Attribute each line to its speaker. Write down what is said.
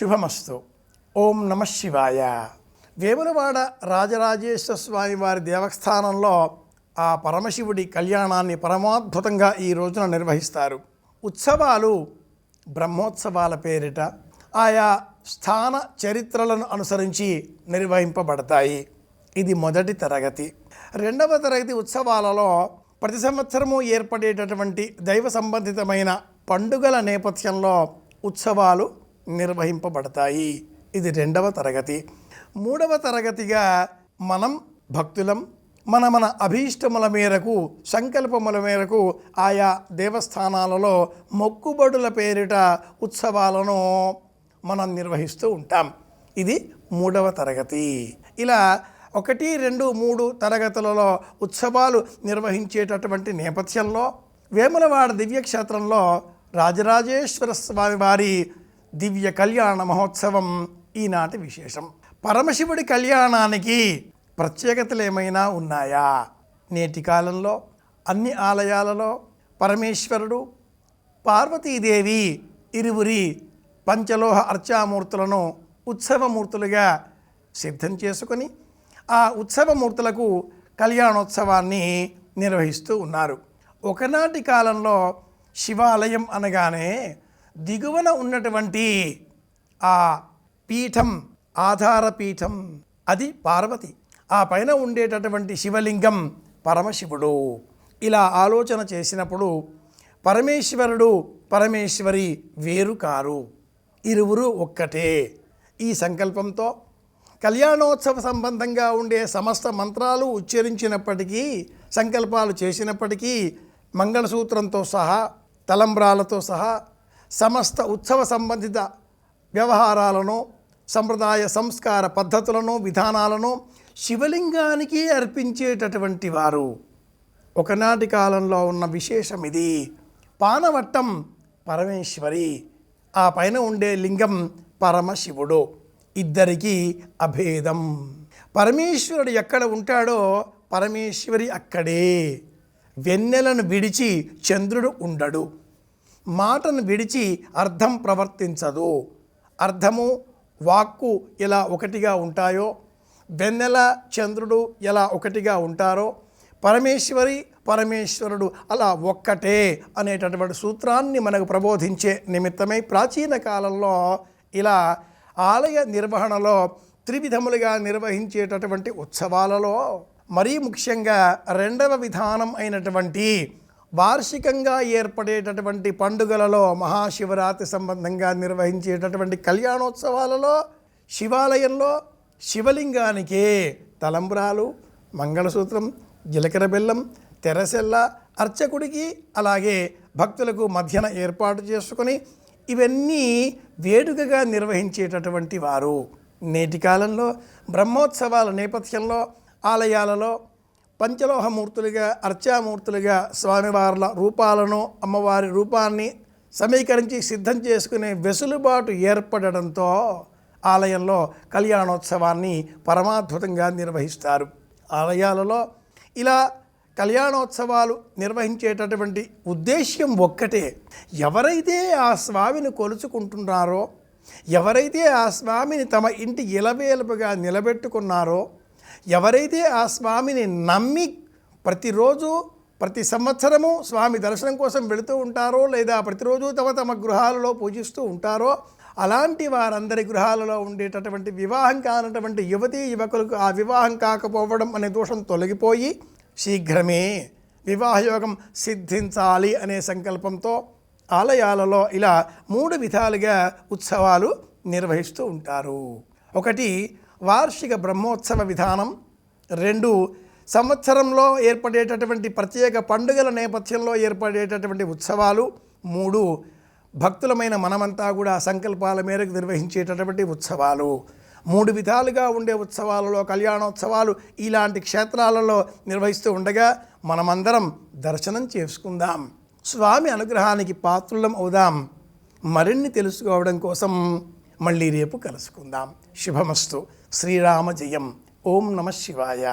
Speaker 1: శుభమస్తు. ఓం నమ శివాయ. వేములవాడ రాజరాజేశ్వర స్వామి వారి దేవస్థానంలో ఆ పరమశివుడి కళ్యాణాన్ని పరమాద్భుతంగా ఈ రోజున నిర్వహిస్తారు. ఉత్సవాలు బ్రహ్మోత్సవాల పేరిట ఆయా స్థాన చరిత్రలను అనుసరించి నిర్వహింపబడతాయి. ఇది మొదటి తరగతి. రెండవ తరగతి ఉత్సవాలలో ప్రతి సంవత్సరము ఏర్పడేటటువంటి దైవ సంబంధితమైన పండుగల నేపథ్యంలో ఉత్సవాలు నిర్వహింపబడతాయి. ఇది రెండవ తరగతి. మూడవ తరగతిగా మనం భక్తులం మన మన అభీష్టముల మేరకు సంకల్పముల మేరకు ఆయా దేవస్థానాలలో మొక్కుబడుల పేరిట ఉత్సవాలను మనం నిర్వహిస్తూ ఉంటాం. ఇది మూడవ తరగతి. ఇలా ఒకటి రెండు మూడు తరగతులలో ఉత్సవాలు నిర్వహించేటటువంటి నేపథ్యంలో వేములవాడ దివ్యక్షేత్రంలో రాజరాజేశ్వర స్వామి వారి దివ్య కళ్యాణ మహోత్సవం ఈనాటి విశేషం. పరమశివుడి కళ్యాణానికి ప్రత్యేకతలు ఏమైనా ఉన్నాయా? నేటి కాలంలో అన్ని ఆలయాలలో పరమేశ్వరుడు పార్వతీదేవి ఇరువురి పంచలోహ అర్చామూర్తులను ఉత్సవమూర్తులుగా సిద్ధం చేసుకొని ఆ ఉత్సవమూర్తులకు కళ్యాణోత్సవాన్ని నిర్వహిస్తూ ఉన్నారు. ఒకనాటి కాలంలో శివాలయం అనగానే దిగువన ఉన్నటువంటి ఆ పీఠం ఆధార పీఠం అది పార్వతి. ఆ పైన ఉండేటటువంటి శివలింగం పరమశివుడు. ఇలా ఆలోచన చేసినప్పుడు పరమేశ్వరుడు పరమేశ్వరి వేరు కారు ఇరువురు ఒక్కటే. ఈ సంకల్పంతో కళ్యాణోత్సవ సంబంధంగా ఉండే సమస్త మంత్రాలు ఉచ్చరించినప్పటికీ సంకల్పాలు చేసినప్పటికీ మంగళసూత్రంతో సహా తలంబ్రాలతో సహా సమస్త ఉత్సవ సంబంధిత వ్యవహారాలను సంప్రదాయ సంస్కార పద్ధతులను విధానాలను శివలింగానికి అర్పించేటటువంటి వారు. ఒకనాటి కాలంలో ఉన్న విశేషం ఇది. పానవట్టం పరమేశ్వరి ఆ పైన ఉండే లింగం పరమశివుడు. ఇద్దరికీ అభేదం. పరమేశ్వరుడు ఎక్కడ ఉంటాడో పరమేశ్వరి అక్కడే. వెన్నెలను విడిచి చంద్రుడు ఉండడు. మాటను విడిచి అర్థం ప్రవర్తించదు. అర్థము వాక్కు ఎలా ఒకటిగా ఉంటాయో వెన్నెల చంద్రుడు ఎలా ఒకటిగా ఉంటారో పరమేశ్వరి పరమేశ్వరుడు అలా ఒక్కటే అనేటటువంటి సూత్రాన్ని మనకు ప్రబోధించే నిమిత్తమై ప్రాచీన కాలంలో ఇలా ఆలయ నిర్వహణలో త్రివిధములుగా నిర్వహించేటటువంటి ఉత్సవాలలో మరీ ముఖ్యంగా రెండవ విధానం అయినటువంటి వార్షికంగా ఏర్పడేటటువంటి పండుగలలో మహాశివరాత్రి సంబంధంగా నిర్వహించేటటువంటి కళ్యాణోత్సవాలలో శివాలయంలో శివలింగానికే తలంబ్రాలు మంగళసూత్రం జీలకర్ర బెల్లం తెరసెల్ల అర్చకుడికి అలాగే భక్తులకు మధ్యన ఏర్పాటు చేసుకొని ఇవన్నీ వేడుకగా నిర్వహించేటటువంటి వారు. నేటి కాలంలో బ్రహ్మోత్సవాల నేపథ్యంలో ఆలయాలలో పంచలోహమూర్తులుగా అర్చామూర్తులుగా స్వామివార్ల రూపాలను అమ్మవారి రూపాన్ని సమీకరించి సిద్ధం చేసుకునే వెసులుబాటు ఏర్పడడంతో ఆలయంలో కళ్యాణోత్సవాన్ని పరమాద్భుతంగా నిర్వహిస్తారు. ఆలయాలలో ఇలా కళ్యాణోత్సవాలు నిర్వహించేటటువంటి ఉద్దేశ్యం ఒక్కటే. ఎవరైతే ఆ స్వామిని కొలుచుకుంటున్నారో ఎవరైతే ఆ స్వామిని తమ ఇంటి ఇలవేలుపుగా నిలబెట్టుకున్నారో ఎవరైతే ఆ స్వామిని నమ్మి ప్రతిరోజు ప్రతి సంవత్సరము స్వామి దర్శనం కోసం వెళుతూ ఉంటారో లేదా ప్రతిరోజు తమ తమ గృహాలలో పూజిస్తూ ఉంటారో అలాంటి వారందరి గృహాలలో ఉండేటటువంటి వివాహం కానటువంటి యువతీ యువకులకు ఆ వివాహం కాకపోవడం అనే దోషం తొలగిపోయి శీఘ్రమే వివాహయోగం సిద్ధించాలి అనే సంకల్పంతో ఆలయాలలో ఇలా మూడు విధాలుగా ఉత్సవాలు నిర్వహిస్తూ ఉంటారు. ఒకటి వార్షిక బ్రహ్మోత్సవ విధానం. రెండు సంవత్సరంలో ఏర్పడేటటువంటి ప్రత్యేక పండుగల నేపథ్యంలో ఏర్పడేటటువంటి ఉత్సవాలు. మూడు భక్తులమైన మనమంతా కూడా సంకల్పాల మేరకు నిర్వహించేటటువంటి ఉత్సవాలు. మూడు విధాలుగా ఉండే ఉత్సవాలలో కళ్యాణోత్సవాలు ఇలాంటి క్షేత్రాలలో నిర్వహిస్తూ ఉండగా మనమందరం దర్శనం చేసుకుందాం. స్వామి అనుగ్రహానికి పాత్రులం అవుదాం. మరిన్ని తెలుసుకోవడం కోసం మళ్ళీ రేపు కలుసుకుందాం. శుభమస్తు. శ్రీరామ జయం ఓం నమ శివాయ